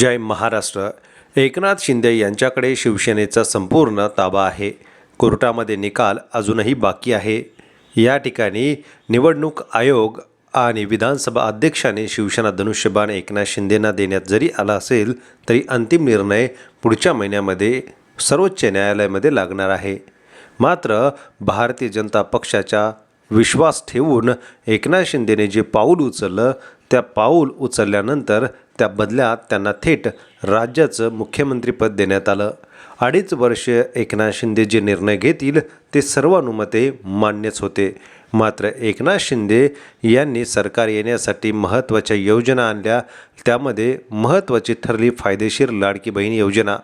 जय महाराष्ट्र. एकनाथ शिंदे यांच्याकडे शिवसेनेचा संपूर्ण ताबा आहे. कोर्टामध्ये निकाल अजूनही बाकी आहे. या ठिकाणी निवडणूक आयोग आणि विधानसभा अध्यक्षाने शिवसेना धनुष्यबाण एकनाथ शिंदेंना देण्यात जरी आला असेल तरी अंतिम निर्णय पुढच्या महिन्यामध्ये सर्वोच्च न्यायालयामध्ये लागणार आहे. मात्र भारतीय जनता पक्षाच्या विश्वास ठेवून एकनाथ शिंदेने जे पाऊल उचललं त्या पाऊल उचलल्यानंतर त्या बदल्यात त्यांना थेट राज्याचं मुख्यमंत्रीपद देण्यात आलं. अडीच वर्ष एकनाथ शिंदे जे निर्णय घेतील ते सर्वानुमते मान्यच होते. मात्र एकनाथ शिंदे यांनी सरकार येण्यासाठी महत्त्वाच्या योजना आणल्या. त्यामध्ये महत्त्वाची ठरली फायदेशीर लाडकी बहीण योजना.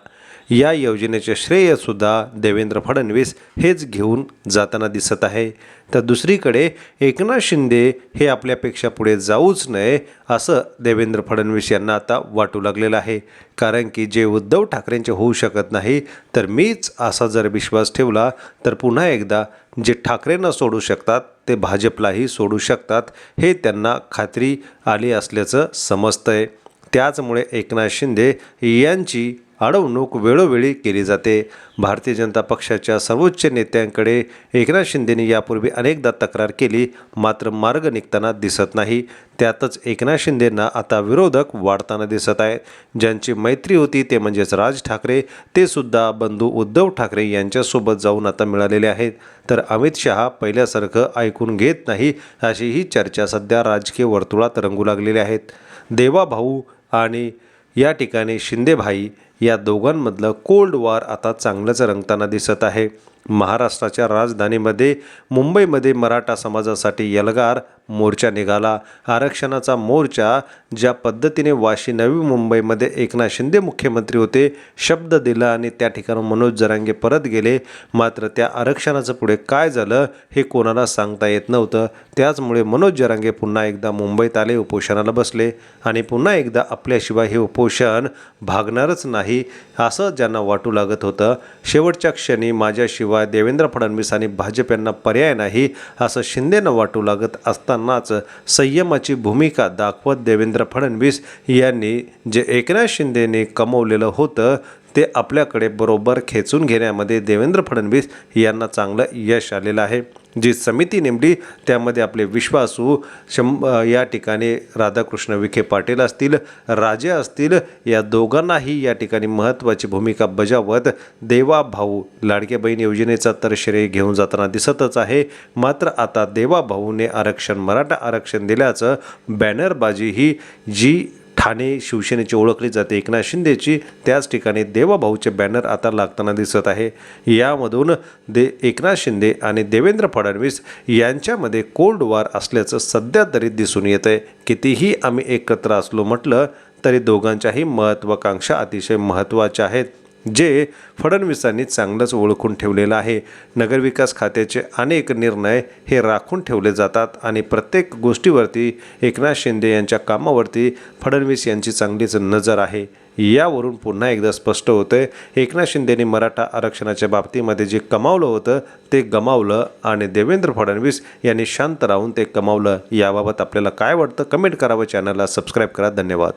या योजनेचे श्रेयसुद्धा देवेंद्र फडणवीस हेच घेऊन जाताना दिसत आहे. तर दुसरीकडे एकनाथ शिंदे हे आपल्यापेक्षा पुढे जाऊच नये असं देवेंद्र फडणवीस यांना आता वाटू लागलेलं आहे. कारण की जे उद्धव ठाकरेंचे होऊ शकत नाही तर मीच असा जर विश्वास ठेवला तर पुन्हा एकदा जे ठाकरेंना सोडू शकतात ते भाजपलाही सोडू शकतात हे त्यांना खात्री आली असल्याचं समजतंय. त्याचमुळे एकनाथ शिंदे यांची अडवणूक वेळोवेळी केली जाते. भारतीय जनता पक्षाच्या सर्वोच्च नेत्यांकडे एकनाथ शिंदेने यापूर्वी अनेकदा तक्रार केली. मात्र मार्ग निघताना दिसत नाही. त्यातच एकनाथ शिंदेंना आता विरोधक वाढताना दिसत आहेत. ज्यांची मैत्री होती ते म्हणजेच राज ठाकरे ते सुद्धा बंधू उद्धव ठाकरे यांच्यासोबत जाऊन आता मिळालेले आहेत. तर अमित शहा पहिल्यासारखं ऐकून घेत नाही अशी ही चर्चा सध्या राजकीय वर्तुळात रंगू लागलेली आहेत. देवाभाऊ आणि या ठिकाणी शिंदेभाई या दोघांमधलं कोल्ड वॉर आता चांगलंच रंगताना दिसत आहे. महाराष्ट्राच्या राजधानीमध्ये मुंबईमध्ये मराठा समाजासाठी यलगार मोर्चा निघाला. आरक्षणाचा मोर्चा ज्या पद्धतीने वाशी नवी मुंबईमध्ये एकनाथ शिंदे मुख्यमंत्री होते शब्द दिला आणि त्या ठिकाणी मनोज जरांगे परत गेले. मात्र त्या आरक्षणाचं पुढे काय झालं हे कोणाला सांगता येत नव्हतं. त्याचमुळे मनोज जरांगे पुन्हा एकदा मुंबईत आले उपोषणाला बसले आणि पुन्हा एकदा आपल्याशिवाय हे उपोषण भागणारच नाही असं ज्यांना वाटू लागत होतं. शेवटच्या क्षणी माझ्याशिवाय देवेंद्र फडणवीस आणि भाजप यांना पर्याय नाही असं शिंदेनं वाटू लागत असतानाच संयमाची भूमिका दाखवत देवेंद्र फडणवीस यांनी जे एकनाथ शिंदेने कमवलेलं होतं ते आपल्याकडे बरोबर खेचून घेण्यामध्ये देवेंद्र फडणवीस यांना चांगलं यश आलेलं आहे. जी समिती नेमली त्यामध्ये आपले विश्वासू शं या ठिकाणी राधाकृष्ण विखे पाटील असतील राजे असतील या दोघांनाही या ठिकाणी महत्त्वाची भूमिका बजावत देवा भाऊ लाडके बहीण योजनेचा तर श्रेय घेऊन जाताना दिसतच आहे. मात्र आता देवा भाऊने आरक्षण मराठा आरक्षण दिल्याचं बॅनरबाजी ही जी ठाणे शिवसेनेची ओळखली जाते. एकनाथ शिंदेची त्याच ठिकाणी देवाभाऊचे बॅनर आता लागताना दिसत आहे. यामधून दे एकनाथ शिंदे आणि देवेंद्र फडणवीस यांच्यामध्ये कोल्ड वॉर असल्याचं सध्या तरी दिसून येत आहे कितीही आम्ही एकत्र असलो म्हटलं तरी दोघांच्याही महत्त्वाकांक्षा अतिशय महत्त्वाच्या आहेत. जे फडणवीसांनी चांगलंच ओळखून ठेवलेलं आहे. नगरविकास खात्याचे अनेक निर्णय हे राखून ठेवले जातात आणि प्रत्येक गोष्टीवरती एकनाथ शिंदे यांच्या कामावरती फडणवीस यांची चांगलीच नजर आहे. यावरून पुन्हा एकदा स्पष्ट होतं आहे एकनाथ शिंदेने मराठा आरक्षणाच्या बाबतीमध्ये जे कमावलं होतं ते गमावलं आणि देवेंद्र फडणवीस यांनी शांत राहून ते कमावलं याबाबत आपल्याला काय वाटतं? कमेंट करावं चॅनलला सबस्क्राईब करा. धन्यवाद.